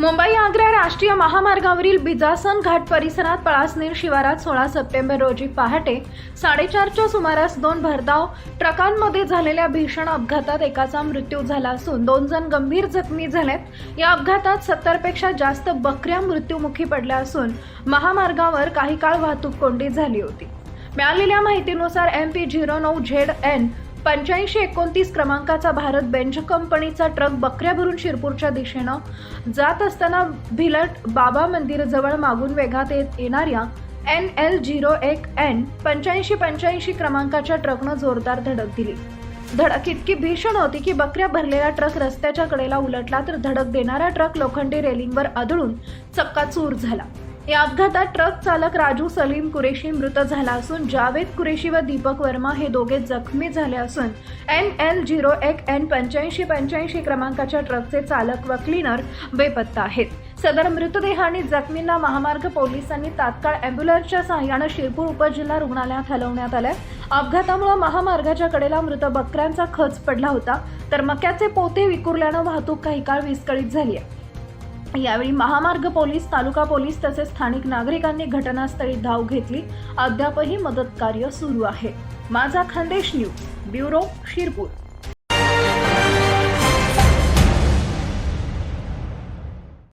मुंबई आग्रा राष्ट्रीय महामार्गावरील बिजासन घाट परिसरात पळासनेर शिवारात सोळा सप्टेंबर रोजी पहाटे साडेचारच्या सुमारास दोन भरधाव ट्रकांमध्ये झालेल्या भीषण अपघातात एकाचा मृत्यू झाला असून दोन जण गंभीर जखमी झालेत. या अपघातात सत्तरपेक्षा जास्त बकऱ्या मृत्यूमुखी पडल्या असून महामार्गावर काही काळ वाहतूक कोंडी झाली होती. मिळालेल्या माहितीनुसार एम पी झिरो नऊ झेड एन पंच्याऐंशी एकोणतीस क्रमांकाचा भारत बेंच कंपनीचा ट्रक बकऱ्या भरून शिरपूरच्या दिशेनं जात असताना भिलट बाबा मंदिरजवळ मागून वेगात येत येणाऱ्या एन एल झिरो एक एन पंच्याऐंशी पंच्याऐंशी क्रमांकाच्या ट्रकनं जोरदार धडक दिली. धडक इतकी भीषण होती की बकऱ्या भरलेला ट्रक रस्त्याच्या कडेला उलटला तर धडक देणारा ट्रक लोखंडी रेलिंगवर आदळून चक्काचूर झाला. या अपघातात ट्रक चालक राजू सलीम कुरेशी मृत झाला असून जावेद कुरेशी व दीपक वर्मा हे दोघे जखमी झाले असून एम एल झिरो एक एन पंच्याऐंशी पंच्याऐंशी क्रमांकाच्या ट्रकचे चालक व क्लीनर बेपत्ता आहेत. सदर मृतदेह आणि जखमींना महामार्ग पोलिसांनी तात्काळ अँब्युलन्सच्या सहाय्यानं शिरपूर उपजिल्हा रुग्णालयात हलवण्यात आलंय. अपघातामुळे महामार्गाच्या कडेला मृत बकऱ्यांचा खच पडला होता तर मक्याचे पोते विकुरल्यानं वाहतूक काही काळ विस्कळीत झाली आहे. यावेळी महामार्ग पोलीस तालुका पोलीस तसेच स्थानिक नागरिकांनी घटनास्थळी धाव घेतली. अद्यापही मदत कार्य सुरू आहे. माझा खानदेश न्यूज ब्युरो शिरपूर.